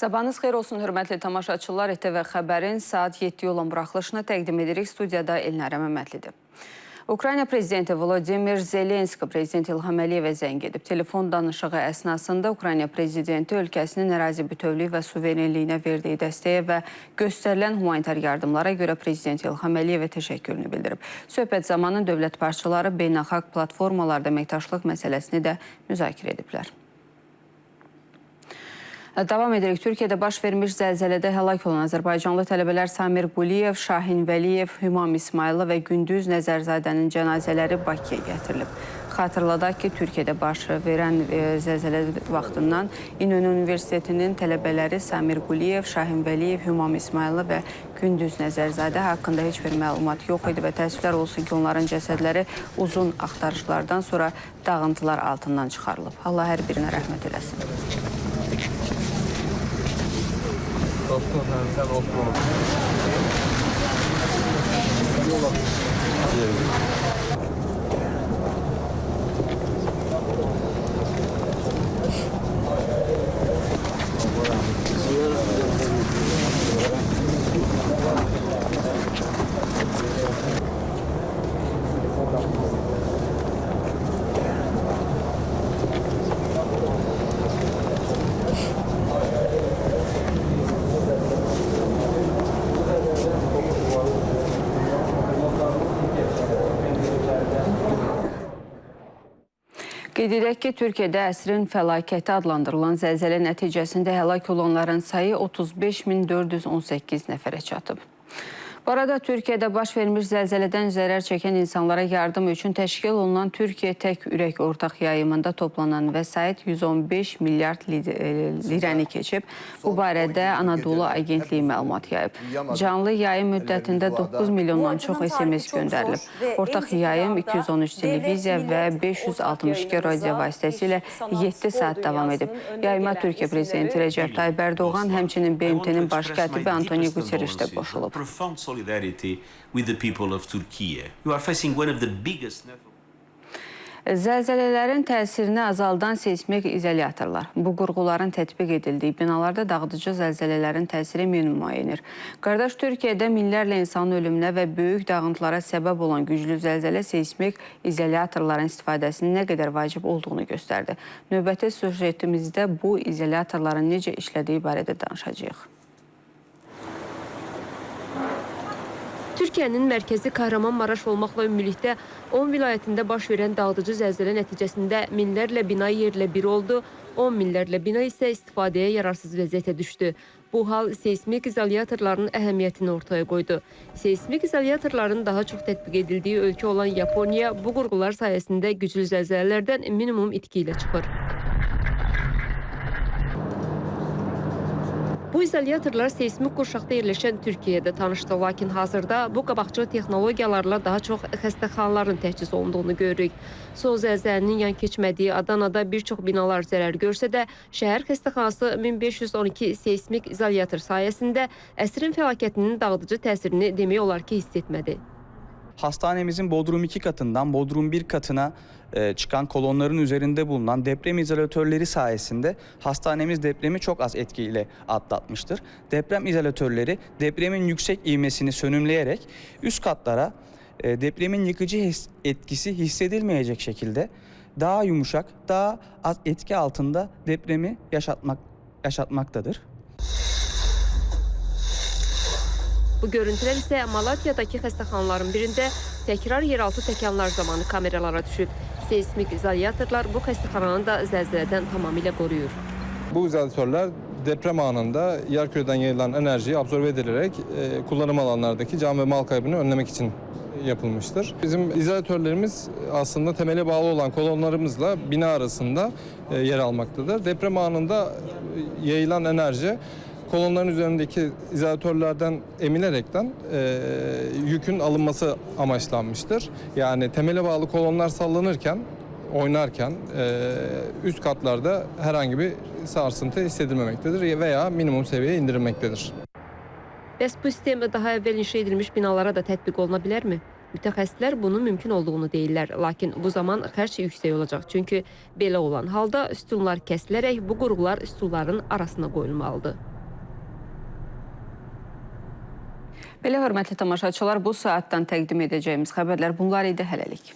Sabahınız xeyir olsun, hörmətli tamaşaçılar. RTV xəbərin saat 7 olan buraxılışını təqdim edirik. Studiyada Elnarə Məmmədlidir. Ukrayna prezidenti Volodimir Zelenski prezident İlham Əliyevə zəng edib. Telefon danışığı əsnasında Ukrayna prezidenti ölkəsinin ərazi bütövlüyü və suverenliyinə verdiyi dəstəyə və göstərilən humanitar yardımlara görə prezident İlham Əliyevə təşəkkürünü bildirib. Söhbət zamanı dövlət başçıları beynəlxalq platformalarda əməkdaşlıq məsələsini də müzakirə ediblər. Davam edirik. Türkiyədə baş vermiş zəlzələdə həlak olan Azərbaycanlı tələbələr Samir Quliyev, Şahin Vəliyev, Hümam İsmailov və Gündüz Nəzərzadənin cənazələri Bakıya gətirilib. Xatırladaq ki, Türkiyədə baş verən e, zəlzələ vaxtından İnönü Universitetinin tələbələri Samir Quliyev, Şahin Vəliyev, Hümam İsmailov və Gündüz Nəzərzadə haqqında heç bir məlumat yox idi və təəssüflər olsun ki, onların cəsədləri uzun axtarışlardan sonra dağıntılar altından çıxarılıb. Allah hər birinə rəhmət eləsin. Dostum sen, sen Osman'ım. Qeyd edək ki, Türkiyədə əsrin fəlakəti adlandırılan zəlzələ nəticəsində həlak olanların sayı 35418 nəfərə çatıb. Bu arada Türkiyədə baş vermiş zəlzələdən zərər çəkən insanlara yardım üçün təşkil olunan Türkiyə Tək Ürək ortaq yayımında toplanan vəsait 115 milyard e, lirəni keçib. Bu barədə Anadolu Agentliyi məlumat yayıb. Canlı yayım müddətində 9 milyondan çox SMS göndərilib. Ortaq yayım 213 televiziya və 562 radio vasitəsilə 7 saat davam edib. Yayıma Türkiyə prezidenti Rəcəb Tayyib Ərdoğan, həmçinin BMT-nin baş katibi Antonio Guterres də qoşulub. Solidarity with the people of Turkey. You are facing one of the biggest Zəlzələlərin təsirini azaldan seysmik izolyatorlar. Bu qurğuların tətbiq edildiyi binalarda dağıdıcı zəlzələlərin təsiri minimuma enir. Qardaş Türkiyədə minlərlə insanın ölümünə və böyük dağıntılara səbəb olan güclü zəlzələ seysmik izolyatorların istifadəsinin nə qədər vacib olduğunu göstərdi. Növbəti süjetimizdə bu izolyatorların necə işlədiyi barədə danışacağıq. Türkiyənin mərkəzi Kahramanmaraş olmaqla ümumilikdə 10 vilayətində baş verən dağıdıcı zəlzələ nəticəsində minlərlə bina yerlə bir oldu, 10 minlərlə bina isə istifadəyə yararsız vəziyyətə düşdü. Bu hal seysmik izolyatorların əhəmiyyətini ortaya qoydu. Seysmik izolyatorların daha çox tətbiq edildiyi ölkə olan Yaponiya bu qurğular sayəsində güclü zəlzələlərdən minimum itki ilə çıxır. Bu izolyatorlar seysmik qurşaqda yerləşən Türkiyədə tanışdı, lakin hazırda bu qabaqcıl texnologiyalarla daha çox xəstəxanaların təchiz olunduğunu görürük. Son zəlzələnin yan keçmədiyi Adanada bir çox binalar zərər görsə də, şəhər xəstəxanası 1512 seysmik izolyator sayəsində əsrin fəlakətinin dağıdıcı təsirini demək olar ki, hiss etmədi. Hastanemizin Bodrum 2 katından Bodrum 1 katına e, çıkan kolonların üzerinde bulunan deprem izolatörleri sayesinde hastanemiz depremi çok az etkiyle atlatmıştır. Deprem izolatörleri depremin yüksek ivmesini sönümleyerek üst katlara e, depremin yıkıcı his- etkisi hissedilmeyecek şekilde daha yumuşak, daha az etki altında depremi yaşatmak yaşatmaktadır. Bu görüntülər isə Malatyadakı xəstəxanaların birində təkrar yeraltı təkanlar zamanı kameralara düşüb. Seysmik izolyatorlar bu xəstəxananı da zəlzələdən tamamilə qoruyur. Bu izolatörler deprem anında yerküreden yayılan enerjiyi absorbe edilerek e, kullanım alanlardaki can ve mal kaybını önlemek için yapılmıştır. Bizim izolatörlerimiz aslında temele bağlı olan kolonlarımızla bina arasında e, yer almaktadır. Deprem anında yayılan enerji kolonların üzerindeki izolatörlerden emilerekten e, yükün alınması amaçlanmıştır. Yani temele bağlı kolonlar sallanırken oynarken e, üst katlarda herhangi bir sarsıntı hissedilmemektedir veya minimum seviyeye indirilmektedir. Bəs bu sistem daha əvvəl inşa edilmiş binalara da tətbiq oluna bilərmi? Mütəxəssislər bunun mümkün olduğunu deyirlər, lakin bu zaman xərc yüksək olacaq. Çünki belə olan halda sütunlar kəsilərək bu qurğular sütunların arasına qoyulmalıdır. Belə hörmətli tamaşaçılar, bu saatdan təqdim edəcəyimiz xəbərlər bunlar idi hələlik.